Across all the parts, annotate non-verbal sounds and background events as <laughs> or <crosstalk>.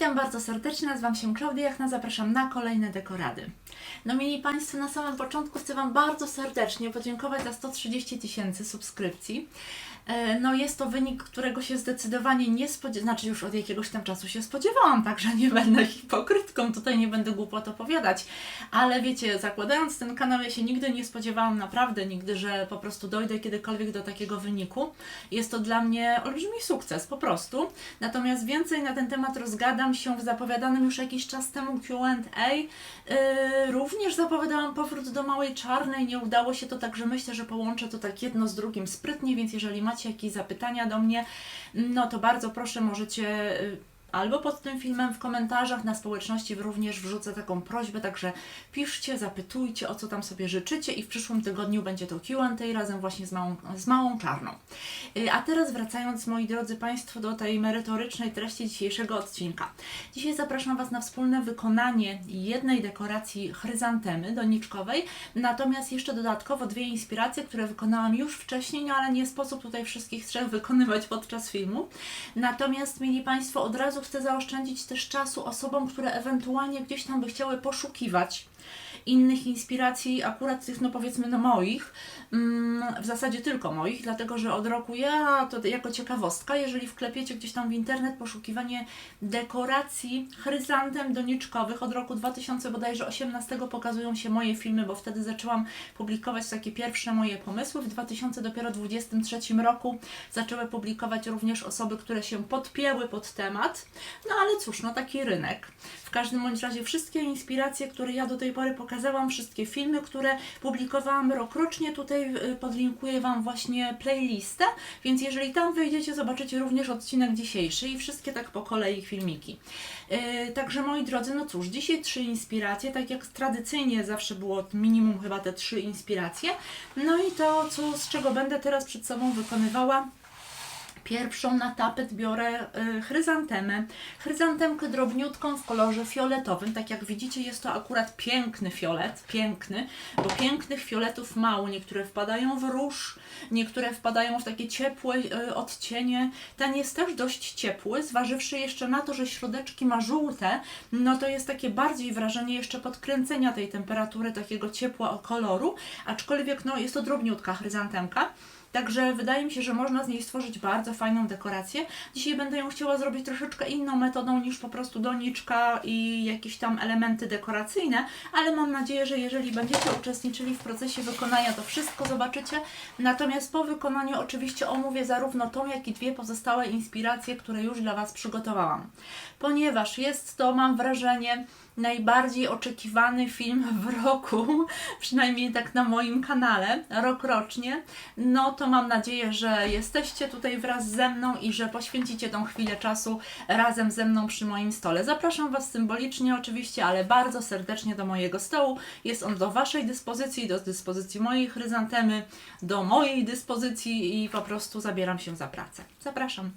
Witam bardzo serdecznie, nazywam się Klaudia Jachna, zapraszam na kolejne dekorady. No mieli Państwo, na samym początku chcę Wam bardzo serdecznie podziękować za 130 tysięcy subskrypcji. E, No jest to wynik, którego się zdecydowanie nie spodziewałam, znaczy już od jakiegoś tam czasu się spodziewałam, także nie będę <laughs> hipokrytką, tutaj nie będę głupot opowiadać, ale wiecie, zakładając ten kanał, ja się nigdy nie spodziewałam, naprawdę nigdy, że po prostu dojdę kiedykolwiek do takiego wyniku. Jest to dla mnie olbrzymi sukces, po prostu. Natomiast więcej na ten temat rozgadam się w zapowiadanym już jakiś czas temu Q&A. Yy, również zapowiadałam powrót do Małej Czarnej, nie udało się to, także myślę, że połączę to tak jedno z drugim sprytnie, więc jeżeli macie jakieś zapytania do mnie, no to bardzo proszę, możecie yy, albo pod tym filmem w komentarzach na społeczności również wrzucę taką prośbę, także piszcie, zapytujcie o co tam sobie życzycie i w przyszłym tygodniu będzie to Q&A razem właśnie z Małą, z małą Czarną. Y, A teraz wracając moi drodzy Państwo do tej merytorycznej treści dzisiejszego odcinka. Dzisiaj zapraszam Was na wspólne wykonanie jednej dekoracji chryzantemy doniczkowej, natomiast jeszcze dodatkowo dwie inspiracje, które wykonałam już wcześniej, no ale nie sposób tutaj wszystkich trzech wykonywać podczas filmu. Natomiast mieli Państwo, od razu chcę zaoszczędzić też czasu osobom, które ewentualnie gdzieś tam by chciały poszukiwać innych inspiracji, akurat tych, no powiedzmy, no moich, w zasadzie tylko moich, dlatego że od roku ja, to jako ciekawostka, jeżeli wklepiecie gdzieś tam w internet poszukiwanie dekoracji chryzantem doniczkowych od roku 2000 bodajże 18 pokazują się moje filmy, bo wtedy zaczęłam publikować takie pierwsze moje pomysły. W 2000 dopiero 23 roku zaczęły publikować również osoby, które się podpięły pod temat. No ale cóż, no taki rynek. W każdym bądź razie wszystkie inspiracje, które ja do tej pory pokazałam, wszystkie filmy, które publikowałam rokrocznie, tutaj y, podlinkuję Wam właśnie playlistę, więc jeżeli tam wejdziecie, zobaczycie również odcinek dzisiejszy i wszystkie tak po kolei filmiki. Yy, także moi drodzy, no cóż, dzisiaj trzy inspiracje, tak jak tradycyjnie zawsze było minimum chyba te trzy inspiracje. No i to, co, z czego będę teraz przed sobą wykonywała, Pierwszą na tapet biorę y, chryzantemę. Chryzantemkę drobniutką w kolorze fioletowym. Tak jak widzicie, jest to akurat piękny fiolet, piękny, bo pięknych fioletów mało. Niektóre wpadają w róż, niektóre wpadają w takie ciepłe y, odcienie. Ten jest też dość ciepły, zważywszy jeszcze na to, że środeczki ma żółte, no to jest takie bardziej wrażenie jeszcze podkręcenia tej temperatury, takiego ciepła koloru, aczkolwiek no, jest to drobniutka chryzantemka. Także wydaje mi się, że można z niej stworzyć bardzo fajną dekorację. Dzisiaj będę ją chciała zrobić troszeczkę inną metodą niż po prostu doniczka i jakieś tam elementy dekoracyjne, ale mam nadzieję, że jeżeli będziecie uczestniczyli w procesie wykonania, to wszystko zobaczycie. Natomiast po wykonaniu oczywiście omówię zarówno tą, jak i dwie pozostałe inspiracje, które już dla Was przygotowałam. Ponieważ jest to, mam wrażenie, najbardziej oczekiwany film w roku, <laughs> przynajmniej tak na moim kanale, rokrocznie, no to mam nadzieję, że jesteście tutaj wraz ze mną i że poświęcicie tą chwilę czasu razem ze mną przy moim stole. Zapraszam Was symbolicznie oczywiście, ale bardzo serdecznie do mojego stołu. Jest on do Waszej dyspozycji, do dyspozycji mojej chryzantemy, do mojej dyspozycji i po prostu zabieram się za pracę. Zapraszam.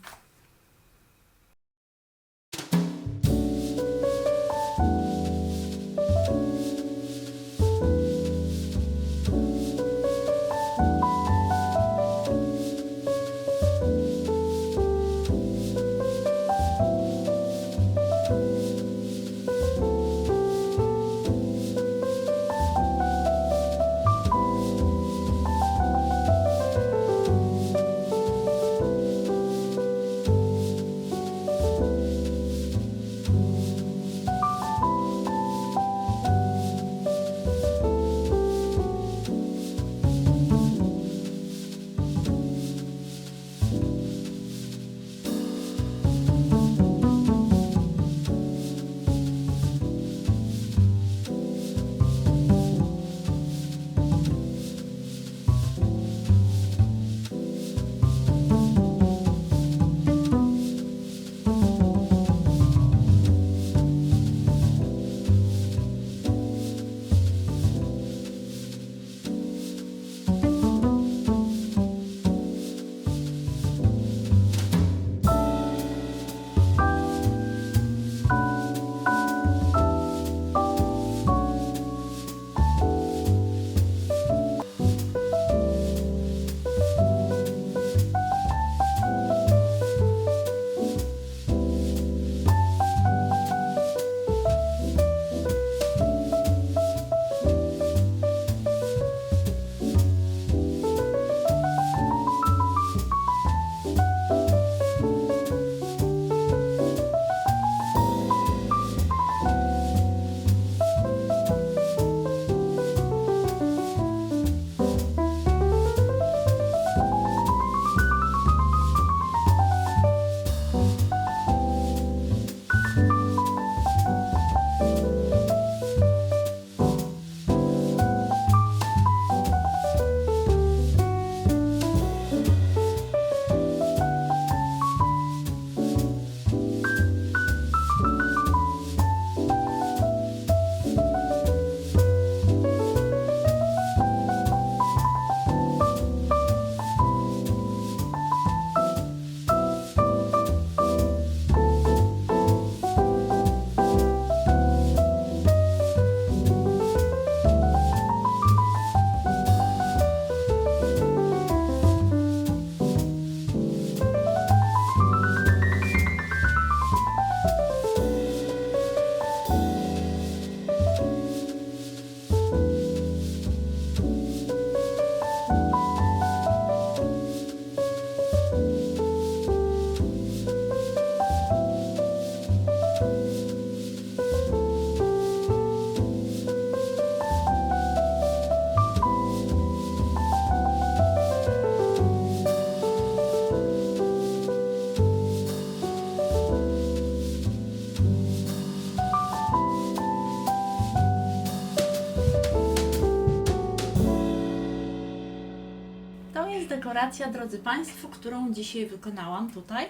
Dekoracja, drodzy Państwo, którą dzisiaj wykonałam tutaj.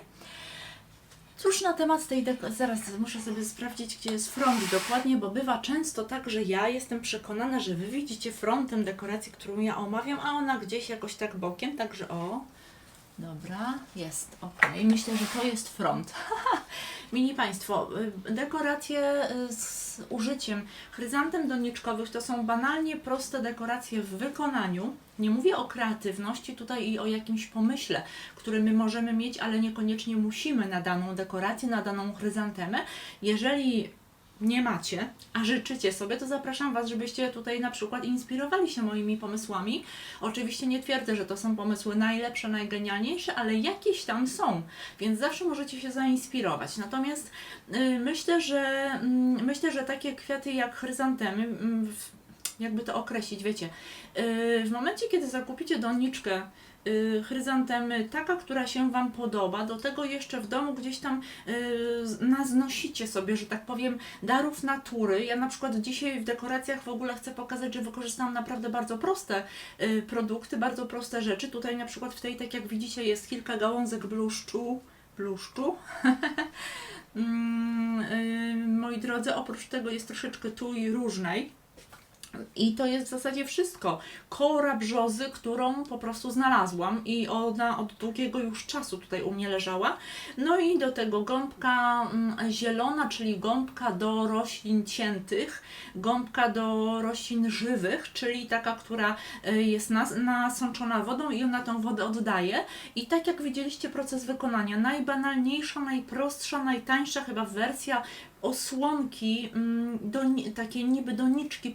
Cóż na temat tej dekoracji, zaraz muszę sobie sprawdzić, gdzie jest front dokładnie, bo bywa często tak, że ja jestem przekonana, że Wy widzicie frontem dekoracji, którą ja omawiam, a ona gdzieś jakoś tak bokiem, także o, dobra, jest, ok. Myślę, że to jest front. <laughs> Mini Państwo, y, dekoracje y, z użyciem chryzantem doniczkowych to są banalnie proste dekoracje w wykonaniu. Nie mówię o kreatywności tutaj i o jakimś pomyśle, który my możemy mieć, ale niekoniecznie musimy na daną dekorację, na daną chryzantemę. Jeżeli nie macie, a życzycie sobie, to zapraszam Was, żebyście tutaj na przykład inspirowali się moimi pomysłami. Oczywiście nie twierdzę, że to są pomysły najlepsze, najgenialniejsze, ale jakieś tam są, więc zawsze możecie się zainspirować. Natomiast y, myślę, że y, myślę, że takie kwiaty jak chryzantemy, y, jakby to określić, wiecie, y, w momencie, kiedy zakupicie doniczkę y, chryzantemy, taka, która się Wam podoba, do tego jeszcze w domu gdzieś tam y, naznosicie sobie, że tak powiem, darów natury. Ja na przykład dzisiaj w dekoracjach w ogóle chcę pokazać, że wykorzystałam naprawdę bardzo proste produkty, bardzo proste rzeczy. Tutaj na przykład w tej, tak jak widzicie, jest kilka gałązek bluszczu, bluszczu. <laughs> Mm, moi drodzy, oprócz tego jest troszeczkę tui różnej. I to jest w zasadzie wszystko. Kora brzozy, którą po prostu znalazłam i ona od długiego już czasu tutaj u mnie leżała. No i do tego gąbka mm, zielona, czyli gąbka do roślin ciętych, gąbka do roślin żywych, czyli taka, która y, jest nas, nasączona wodą i ona tą wodę oddaje. I tak jak widzieliście proces wykonania, najbanalniejsza, najprostsza, najtańsza chyba wersja osłonki, mm, do, takiej niby doniczki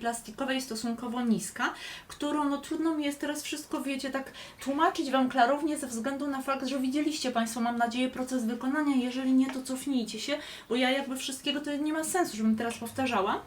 plastikowej stosunkowo niska, którą no trudno mi jest teraz wszystko, wiecie, tak tłumaczyć Wam klarownie ze względu na fakt, że widzieliście Państwo, mam nadzieję, proces wykonania, jeżeli nie, to cofnijcie się, bo ja jakby wszystkiego to nie ma sensu, żebym teraz powtarzała.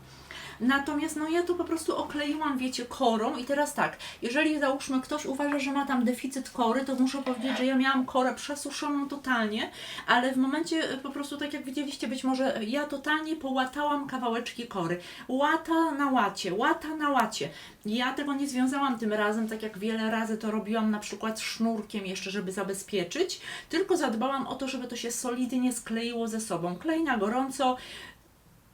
Natomiast no ja tu po prostu okleiłam, wiecie, korą i teraz tak, jeżeli załóżmy ktoś uważa, że ma tam deficyt kory, to muszę powiedzieć, że ja miałam korę przesuszoną totalnie, ale w momencie y, po prostu tak jak widzieliście, być może ja totalnie połatałam kawałeczki kory. Łata na łacie, łata na łacie. Ja tego nie związałam tym razem, tak jak wiele razy to robiłam na przykład sznurkiem jeszcze, żeby zabezpieczyć, tylko zadbałam o to, żeby to się solidnie skleiło ze sobą. Klej na gorąco,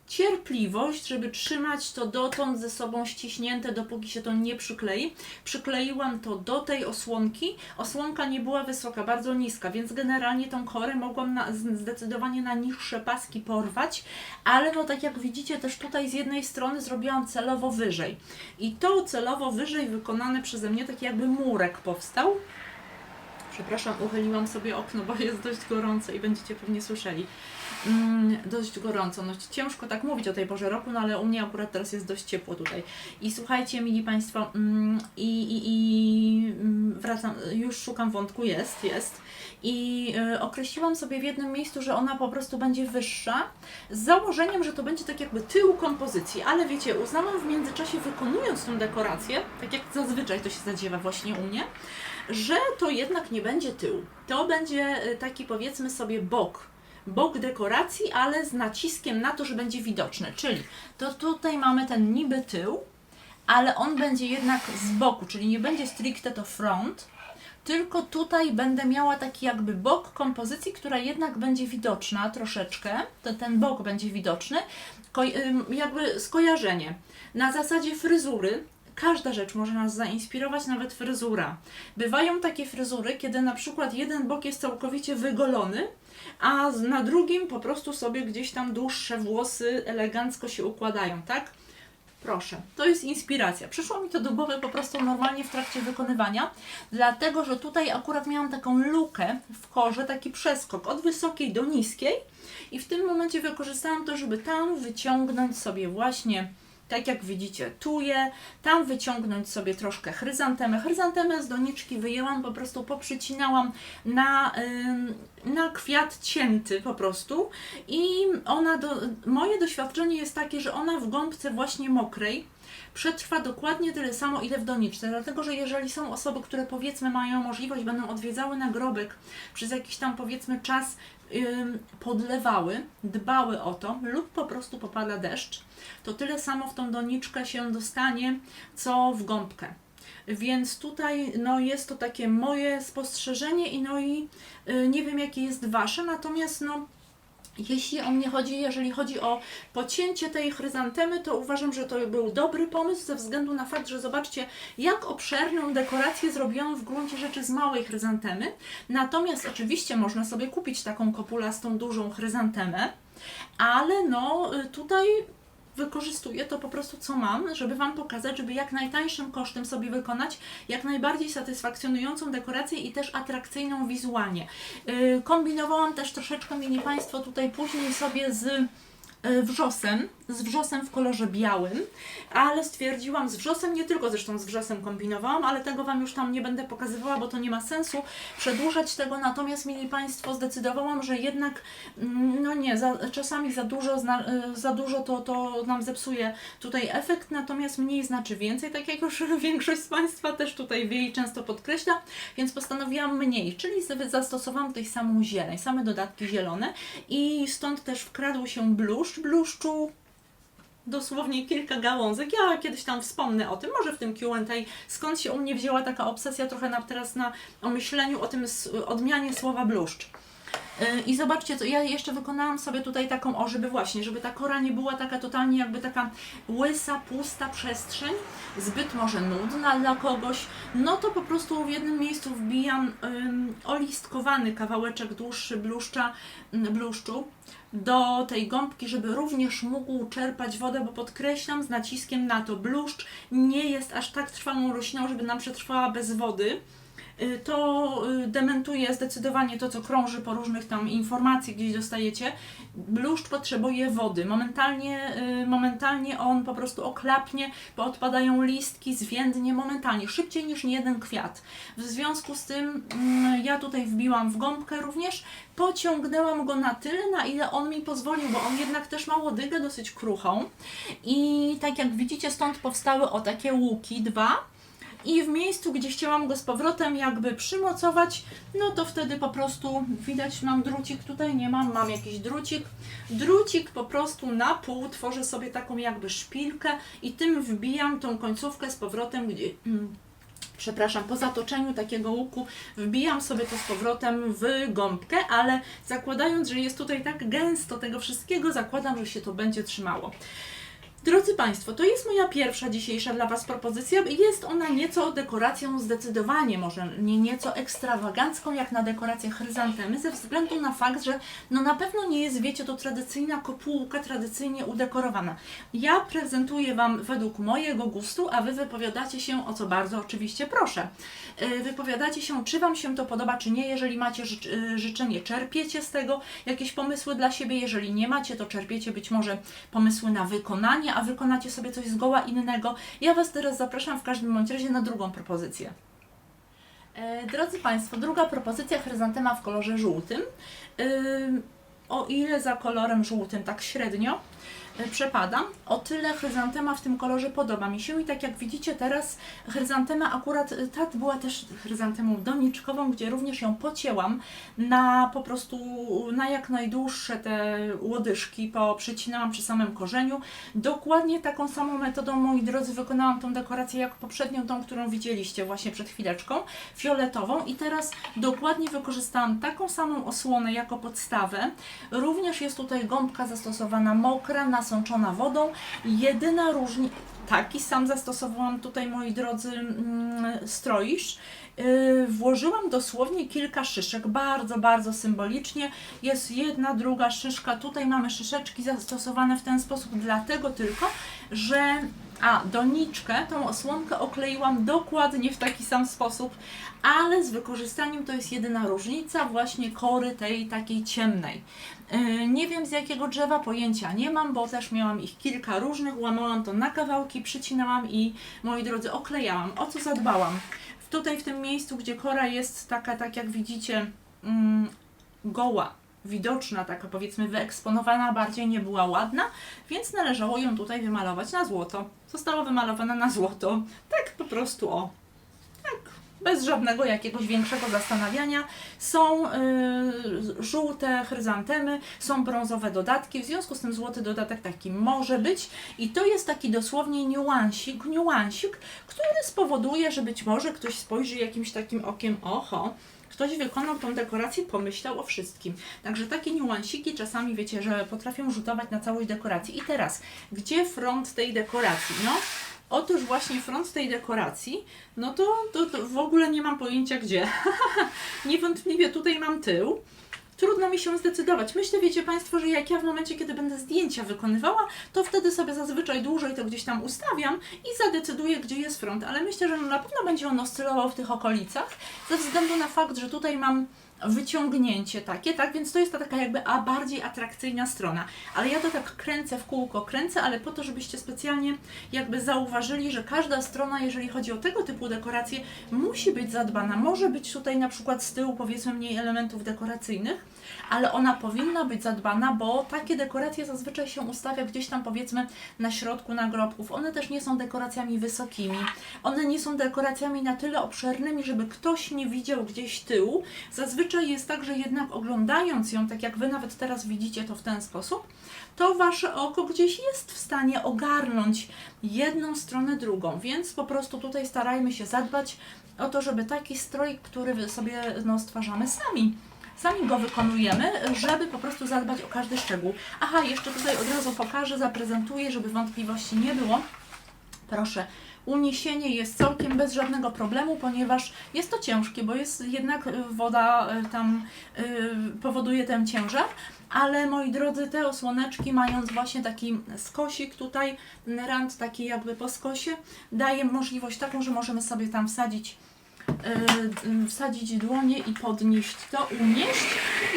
cierpliwość, żeby trzymać to dotąd ze sobą ściśnięte, dopóki się to nie przyklei. Przykleiłam to do tej osłonki. Osłonka nie była wysoka, bardzo niska, więc generalnie tą korę mogłam na, zdecydowanie na niższe paski porwać, ale no tak jak widzicie też tutaj z jednej strony zrobiłam celowo wyżej. I to celowo wyżej wykonane przeze mnie taki jakby murek powstał. Przepraszam, uchyliłam sobie okno, bo jest dość gorąco i będziecie pewnie słyszeli. Mm, dość gorąco. No ciężko tak mówić o tej porze roku, no ale u mnie akurat teraz jest dość ciepło tutaj. I słuchajcie, mili Państwo, mm, i, i, i mm, wracam, już szukam wątku, jest, jest. I y, określiłam sobie w jednym miejscu, że ona po prostu będzie wyższa, z założeniem, że to będzie tak jakby tył kompozycji, ale wiecie, uznałam w międzyczasie wykonując tą dekorację, tak jak zazwyczaj to się zadziewa właśnie u mnie, że to jednak nie będzie tył. To będzie y, taki powiedzmy sobie bok bok dekoracji, ale z naciskiem na to, że będzie widoczny. Czyli to tutaj mamy ten niby tył, ale on będzie jednak z boku, czyli nie będzie stricte to front, tylko tutaj będę miała taki jakby bok kompozycji, która jednak będzie widoczna troszeczkę, to ten bok będzie widoczny, jakby skojarzenie. Na zasadzie fryzury, każda rzecz może nas zainspirować, nawet fryzura. Bywają takie fryzury, kiedy na przykład jeden bok jest całkowicie wygolony, a na drugim po prostu sobie gdzieś tam dłuższe włosy elegancko się układają, tak? Proszę, to jest inspiracja. Przyszło mi to do głowy po prostu normalnie w trakcie wykonywania, dlatego że tutaj akurat miałam taką lukę w korze, taki przeskok od wysokiej do niskiej i w tym momencie wykorzystałam to, żeby tam wyciągnąć sobie właśnie tak jak widzicie, tuję, tam wyciągnąć sobie troszkę chryzantemę. Chryzantemę z doniczki wyjęłam, po prostu poprzycinałam na, na kwiat cięty po prostu i ona, do, moje doświadczenie jest takie, że ona w gąbce właśnie mokrej przetrwa dokładnie tyle samo, ile w doniczce, dlatego że jeżeli są osoby, które powiedzmy mają możliwość, będą odwiedzały nagrobek przez jakiś tam powiedzmy czas podlewały, dbały o to lub po prostu popada deszcz, to tyle samo w tą doniczkę się dostanie, co w gąbkę. Więc tutaj no, jest to takie moje spostrzeżenie i no i y, nie wiem jakie jest wasze, natomiast no jeśli o mnie chodzi, jeżeli chodzi o pocięcie tej chryzantemy, to uważam, że to był dobry pomysł ze względu na fakt, że zobaczcie, jak obszerną dekorację zrobiono w gruncie rzeczy z małej chryzantemy. Natomiast oczywiście można sobie kupić taką kopulastą dużą chryzantemę, ale no y, tutaj wykorzystuję to po prostu co mam, żeby Wam pokazać, żeby jak najtańszym kosztem sobie wykonać jak najbardziej satysfakcjonującą dekorację i też atrakcyjną wizualnie. Yy, kombinowałam też troszeczkę, mieli Państwo tutaj później sobie z wrzosem, z wrzosem w kolorze białym, ale stwierdziłam z wrzosem, nie tylko zresztą z wrzosem kombinowałam, ale tego Wam już tam nie będę pokazywała, bo to nie ma sensu przedłużać tego, natomiast mieli Państwo, zdecydowałam, że jednak mm, no nie, za, czasami za dużo, y, za dużo to, to nam zepsuje tutaj efekt, natomiast mniej znaczy więcej, tak jak już <laughs> większość z Państwa też tutaj wie i często podkreśla, więc postanowiłam mniej, czyli zastosowałam tutaj samą zieleń, same dodatki zielone i stąd też wkradł się bluszcz, bluszczu dosłownie kilka gałązek. Ja kiedyś tam wspomnę o tym, może w tym Q&A, skąd się u mnie wzięła taka obsesja trochę na, teraz na myśleniu o tym odmianie słowa bluszcz. I zobaczcie, co ja jeszcze wykonałam sobie tutaj taką, o, żeby właśnie, żeby ta kora nie była taka totalnie jakby taka łysa, pusta przestrzeń, zbyt może nudna dla kogoś, no to po prostu w jednym miejscu wbijam ym, olistkowany kawałeczek dłuższy bluszcza, bluszczu do tej gąbki, żeby również mógł czerpać wodę, bo podkreślam z naciskiem na to, bluszcz nie jest aż tak trwałą rośliną, żeby nam przetrwała bez wody. Y, To y, dementuje zdecydowanie to, co krąży po różnych tam informacji, gdzieś dostajecie. Bluszcz potrzebuje wody. Momentalnie, y, momentalnie on po prostu oklapnie, bo odpadają listki, zwiędnie, momentalnie, szybciej niż jeden kwiat. W związku z tym mm, ja tutaj wbiłam w gąbkę również, pociągnęłam go na tyle, na ile on mi pozwolił, bo on jednak też ma łodygę dosyć kruchą. I tak jak widzicie, stąd powstały o takie łuki, dwa. I w miejscu, gdzie chciałam go z powrotem jakby przymocować, no to wtedy po prostu widać, mam drucik, tutaj nie mam, mam jakiś drucik. Drucik po prostu na pół tworzę sobie taką jakby szpilkę i tym wbijam tą końcówkę z powrotem, gdzie. mm, Przepraszam, po zatoczeniu takiego łuku wbijam sobie to z powrotem w gąbkę, ale zakładając, że jest tutaj tak gęsto tego wszystkiego, zakładam, że się to będzie trzymało. Drodzy Państwo, to jest moja pierwsza dzisiejsza dla Was propozycja. Jest ona nieco dekoracją zdecydowanie, może nie nieco ekstrawagancką jak na dekorację chryzantemy, ze względu na fakt, że no na pewno nie jest, wiecie, to tradycyjna kopułka, tradycyjnie udekorowana. Ja prezentuję Wam według mojego gustu, a Wy wypowiadacie się, o co bardzo oczywiście proszę. Yy, Wypowiadacie się, czy Wam się to podoba, czy nie. Jeżeli macie yy, życzenie, czerpiecie z tego jakieś pomysły dla siebie. Jeżeli nie macie, to czerpiecie być może pomysły na wykonanie, a wykonacie sobie coś zgoła innego. Ja Was teraz zapraszam w każdym bądź razie na drugą propozycję. E, Drodzy Państwo, druga propozycja chryzantema w kolorze żółtym. Ym, O ile za kolorem żółtym tak średnio przepadam, o tyle chryzantema w tym kolorze podoba mi się i tak jak widzicie teraz chryzantema akurat, y, ta była też chryzantemą doniczkową, gdzie również ją pocięłam na po prostu na jak najdłuższe te łodyżki, poprzecinałam przy samym korzeniu. Dokładnie taką samą metodą, moi drodzy, wykonałam tą dekorację jak poprzednią, tą, którą widzieliście właśnie przed chwileczką, fioletową i teraz dokładnie wykorzystałam taką samą osłonę jako podstawę. Również jest tutaj gąbka zastosowana mokra, nasączona wodą. Jedyna różnica, taki sam zastosowałam tutaj, moi drodzy, mm, stroisz. Yy, Włożyłam dosłownie kilka szyszek, bardzo, bardzo symbolicznie. Jest jedna, druga szyszka. Tutaj mamy szyszeczki zastosowane w ten sposób, dlatego tylko, że a doniczkę, tą osłonkę okleiłam dokładnie w taki sam sposób, ale z wykorzystaniem to jest jedyna różnica właśnie kory tej takiej ciemnej. Yy, Nie wiem z jakiego drzewa, pojęcia nie mam, bo też miałam ich kilka różnych, łamałam to na kawałki, przycinałam i moi drodzy oklejałam. O co zadbałam? Tutaj w tym miejscu, gdzie kora jest taka, tak jak widzicie, mm, goła, widoczna, taka powiedzmy wyeksponowana, bardziej nie była ładna, więc należało ją tutaj wymalować na złoto. Została wymalowana na złoto. Tak po prostu o. Bez żadnego jakiegoś większego zastanawiania. Są y, żółte chryzantemy, są brązowe dodatki, w związku z tym złoty dodatek taki może być i to jest taki dosłownie niuansik, niuansik, który spowoduje, że być może ktoś spojrzy jakimś takim okiem, oho, ktoś wykonał tą dekorację, pomyślał o wszystkim. Także takie niuansiki czasami wiecie, że potrafią rzutować na całość dekoracji. I teraz, gdzie front tej dekoracji? No, Otóż właśnie front tej dekoracji, no to, to, to w ogóle nie mam pojęcia gdzie. <laughs> Niewątpliwie tutaj mam tył. Trudno mi się zdecydować. Myślę, wiecie Państwo, że jak ja w momencie, kiedy będę zdjęcia wykonywała, to wtedy sobie zazwyczaj dłużej to gdzieś tam ustawiam i zadecyduję, gdzie jest front. Ale myślę, że na pewno będzie on oscylował w tych okolicach, ze względu na fakt, że tutaj mam wyciągnięcie takie, tak? Więc to jest ta taka jakby a bardziej atrakcyjna strona. Ale ja to tak kręcę w kółko, kręcę, ale po to, żebyście specjalnie jakby zauważyli, że każda strona, jeżeli chodzi o tego typu dekoracje, musi być zadbana. Może być tutaj na przykład z tyłu powiedzmy mniej elementów dekoracyjnych, ale ona powinna być zadbana, bo takie dekoracje zazwyczaj się ustawia gdzieś tam powiedzmy na środku nagrobków. One też nie są dekoracjami wysokimi. One nie są dekoracjami na tyle obszernymi, żeby ktoś nie widział gdzieś tyłu. Zazwyczaj jest tak, że jednak oglądając ją, tak jak Wy nawet teraz widzicie to w ten sposób, to Wasze oko gdzieś jest w stanie ogarnąć jedną stronę drugą, więc po prostu tutaj starajmy się zadbać o to, żeby taki stroj, który sobie no, stwarzamy sami, sami go wykonujemy, żeby po prostu zadbać o każdy szczegół. Aha, jeszcze tutaj od razu pokażę, zaprezentuję, żeby wątpliwości nie było. Proszę, uniesienie jest całkiem bez żadnego problemu, ponieważ jest to ciężkie, bo jest jednak y, woda y, tam y, powoduje ten ciężar, ale moi drodzy, te osłoneczki mając właśnie taki skosik tutaj, rand taki jakby po skosie, daje możliwość taką, że możemy sobie tam wsadzić wsadzić dłonie i podnieść to, unieść.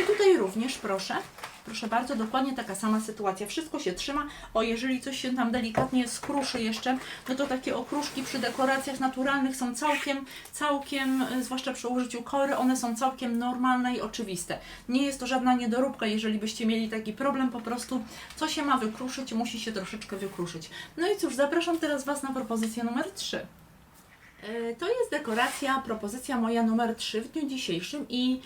I tutaj również, proszę, proszę bardzo, dokładnie taka sama sytuacja. Wszystko się trzyma. O, jeżeli coś się tam delikatnie skruszy jeszcze, no to takie okruszki przy dekoracjach naturalnych są całkiem, całkiem, y, zwłaszcza przy użyciu kory, one są całkiem normalne i oczywiste. Nie jest to żadna niedoróbka, jeżeli byście mieli taki problem, po prostu co się ma wykruszyć, musi się troszeczkę wykruszyć. No i cóż, zapraszam teraz Was na propozycję numer 3. E, To jest dekoracja, propozycja moja numer 3 w dniu dzisiejszym i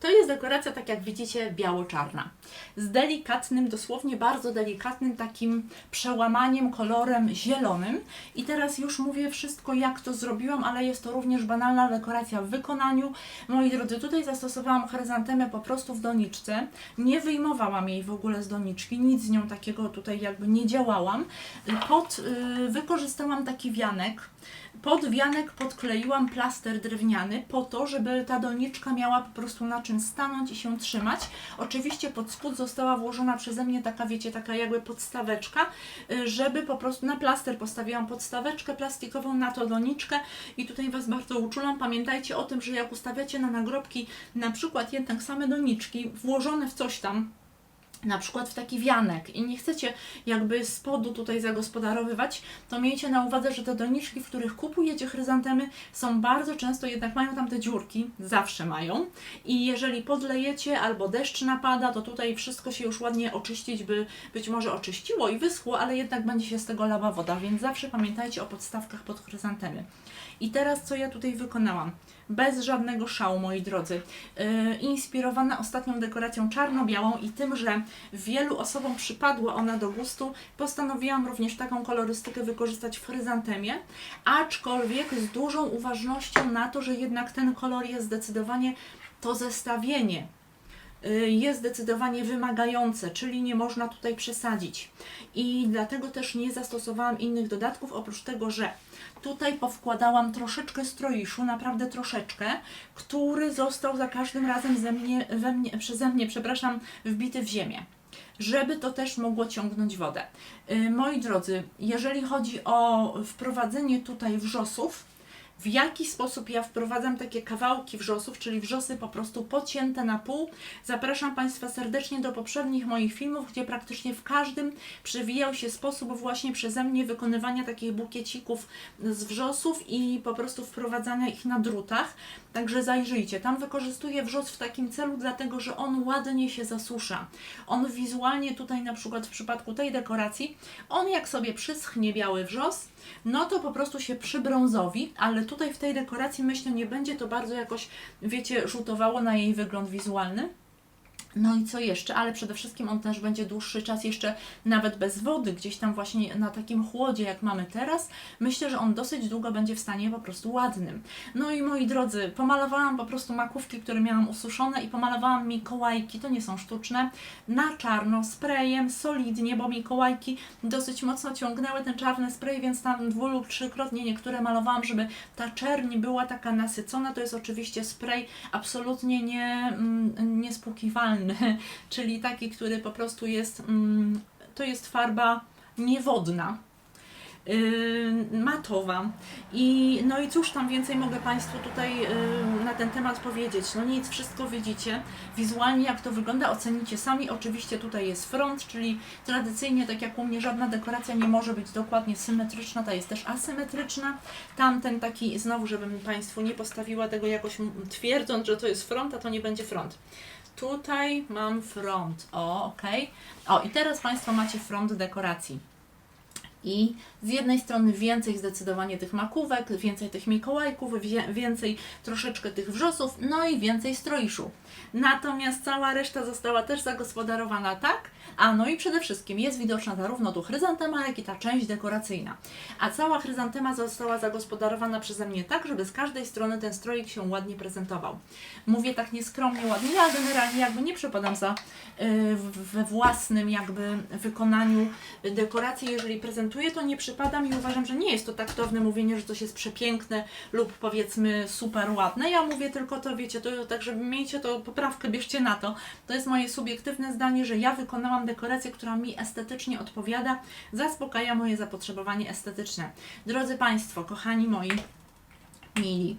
to jest dekoracja, tak jak widzicie, biało-czarna. Z delikatnym, dosłownie bardzo delikatnym takim przełamaniem kolorem zielonym. I teraz już mówię wszystko, jak to zrobiłam, ale jest to również banalna dekoracja w wykonaniu. Moi drodzy, tutaj zastosowałam chryzantemę po prostu w doniczce. Nie wyjmowałam jej w ogóle z doniczki, nic z nią takiego tutaj jakby nie działałam. Pod, y, wykorzystałam taki wianek. Pod wianek podkleiłam plaster drewniany po to, żeby ta doniczka miała po prostu na czym stanąć i się trzymać. Oczywiście pod spód została włożona przeze mnie taka, wiecie, taka jakby podstaweczka, y, żeby po prostu na plaster postawiłam podstaweczkę plastikową na to doniczkę i tutaj Was bardzo uczulam. Pamiętajcie o tym, że jak ustawiacie na nagrobki na przykład jednak same doniczki włożone w coś tam, na przykład w taki wianek i nie chcecie jakby spodu tutaj zagospodarowywać, to miejcie na uwadze, że te doniczki, w których kupujecie chryzantemy, są bardzo często, jednak mają tam te dziurki, zawsze mają. I jeżeli podlejecie albo deszcz napada, to tutaj wszystko się już ładnie oczyścić, by być może oczyściło i wyschło, ale jednak będzie się z tego lała woda, więc zawsze pamiętajcie o podstawkach pod chryzantemy. I teraz co ja tutaj wykonałam? Bez żadnego szału, moi drodzy. Yy, inspirowana ostatnią dekoracją czarno-białą i tym, że wielu osobom przypadła ona do gustu, postanowiłam również taką kolorystykę wykorzystać w chryzantemie, aczkolwiek z dużą uważnością na to, że jednak ten kolor jest zdecydowanie to zestawienie jest zdecydowanie wymagające, czyli nie można tutaj przesadzić. I dlatego też nie zastosowałam innych dodatków, oprócz tego, że tutaj powkładałam troszeczkę stroiszu, naprawdę troszeczkę, który został za każdym razem ze mnie, we mnie, przeze mnie, przepraszam, wbity w ziemię żeby to też mogło ciągnąć wodę. Y, Moi drodzy, jeżeli chodzi o wprowadzenie tutaj wrzosów, w jaki sposób ja wprowadzam takie kawałki wrzosów, czyli wrzosy po prostu pocięte na pół. Zapraszam Państwa serdecznie do poprzednich moich filmów, gdzie praktycznie w każdym przewijał się sposób właśnie przeze mnie wykonywania takich bukiecików z wrzosów i po prostu wprowadzania ich na drutach. Także zajrzyjcie. Tam wykorzystuję wrzos w takim celu, dlatego że on ładnie się zasusza. On wizualnie tutaj na przykład w przypadku tej dekoracji, on jak sobie przyschnie biały wrzos, no to po prostu się przybrązowi, ale tutaj w tej dekoracji myślę nie będzie to bardzo jakoś, wiecie, rzutowało na jej wygląd wizualny. No i co jeszcze? Ale przede wszystkim on też będzie dłuższy czas jeszcze nawet bez wody, gdzieś tam właśnie na takim chłodzie, jak mamy teraz. Myślę, że on dosyć długo będzie w stanie po prostu ładnym. No i moi drodzy, pomalowałam po prostu makówki, które miałam ususzone i pomalowałam mikołajki, to nie są sztuczne, na czarno, sprayem, solidnie, bo mikołajki dosyć mocno ciągnęły ten czarny spray, więc tam dwu lub trzykrotnie niektóre malowałam, żeby ta czerń była taka nasycona. To jest oczywiście spray absolutnie nie, mm, <laughs> czyli taki, który po prostu jest, mm, to jest farba niewodna, matowa. I, no i cóż tam więcej mogę Państwu tutaj na ten temat powiedzieć? No nic, wszystko widzicie. Wizualnie jak to wygląda, ocenicie sami. Oczywiście tutaj jest front, czyli tradycyjnie, tak jak u mnie, żadna dekoracja nie może być dokładnie symetryczna, ta jest też asymetryczna. Tamten taki, znowu, żebym Państwu nie postawiła tego jakoś twierdząc, że to jest front, a to nie będzie front. Tutaj mam front. O, ok. O, i teraz Państwo macie front dekoracji. I z jednej strony więcej zdecydowanie tych makówek, więcej tych mikołajków, więcej troszeczkę tych wrzosów, no i więcej stroiszu. Natomiast cała reszta została też zagospodarowana tak, a no i przede wszystkim jest widoczna zarówno tu chryzantema, jak i ta część dekoracyjna. A cała chryzantema została zagospodarowana przeze mnie tak, żeby z każdej strony ten stroik się ładnie prezentował. Mówię tak nieskromnie, ładnie, ja generalnie jakby nie przepadam za y, w- we własnym jakby wykonaniu dekoracji, jeżeli prezentuję, to nie przypadam i uważam, że nie jest to taktowne mówienie, że coś jest przepiękne lub powiedzmy super ładne. Ja mówię tylko to, wiecie, to tak, żeby miejcie to poprawkę, bierzcie na to. To jest moje subiektywne zdanie, że ja wykonałam dekorację, która mi estetycznie odpowiada, zaspokaja moje zapotrzebowanie estetyczne. Drodzy Państwo, kochani moi, mili,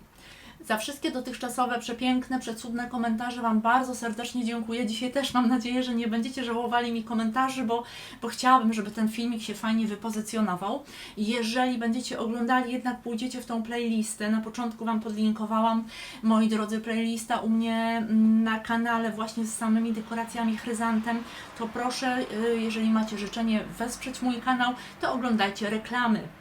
za wszystkie dotychczasowe, przepiękne, przecudne komentarze Wam bardzo serdecznie dziękuję. Dzisiaj też mam nadzieję, że nie będziecie żałowali mi komentarzy, bo, bo chciałabym, żeby ten filmik się fajnie wypozycjonował. Jeżeli będziecie oglądali, jednak pójdziecie w tą playlistę. Na początku Wam podlinkowałam, moi drodzy, playlista u mnie mm, na kanale właśnie z samymi dekoracjami chryzantem. To proszę, y, jeżeli macie życzenie wesprzeć mój kanał, to oglądajcie reklamy.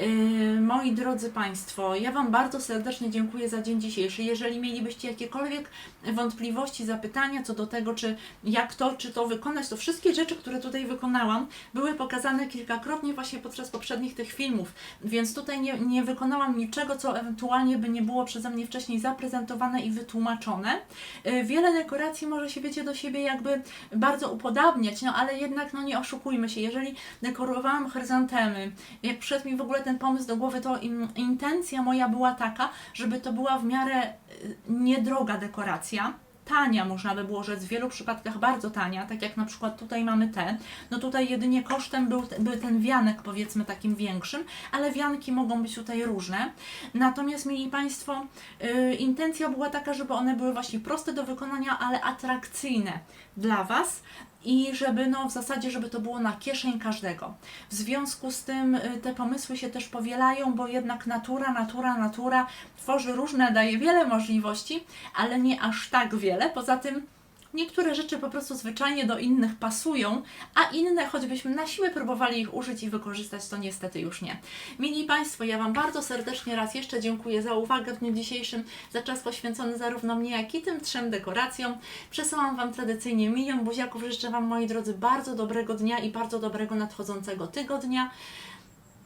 Yy, moi drodzy Państwo, ja Wam bardzo serdecznie dziękuję za dzień dzisiejszy. Jeżeli mielibyście jakiekolwiek wątpliwości, zapytania co do tego, czy jak to, czy to wykonać, to wszystkie rzeczy, które tutaj wykonałam, były pokazane kilkakrotnie właśnie podczas poprzednich tych filmów, więc tutaj nie, nie wykonałam niczego, co ewentualnie by nie było przeze mnie wcześniej zaprezentowane i wytłumaczone. Yy, wiele dekoracji może się, wiecie, do siebie jakby bardzo upodabniać, no ale jednak, no nie oszukujmy się, jeżeli dekorowałam chryzantemy, jak przyszedł mi w ogóle ten pomysł do głowy, to in, intencja moja była taka, żeby to była w miarę y, niedroga dekoracja. Tania, można by było rzec, w wielu przypadkach bardzo tania, tak jak na przykład tutaj mamy te. No tutaj jedynie kosztem był, był ten wianek, powiedzmy takim większym, ale wianki mogą być tutaj różne. Natomiast, mieli Państwo, y, intencja była taka, żeby one były właśnie proste do wykonania, ale atrakcyjne dla Was i żeby no w zasadzie, żeby to było na kieszeń każdego. W związku z tym y, te pomysły się też powielają, bo jednak natura, natura, natura tworzy różne, daje wiele możliwości, ale nie aż tak wiele. Poza tym niektóre rzeczy po prostu zwyczajnie do innych pasują, a inne, choćbyśmy na siłę próbowali ich użyć i wykorzystać, to niestety już nie. Mili Państwo, ja Wam bardzo serdecznie raz jeszcze dziękuję za uwagę w dniu dzisiejszym, za czas poświęcony zarówno mnie, jak i tym trzem dekoracjom. Przesyłam Wam tradycyjnie milion buziaków. Życzę Wam, moi drodzy, bardzo dobrego dnia i bardzo dobrego nadchodzącego tygodnia.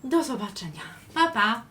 Do zobaczenia. Pa, pa!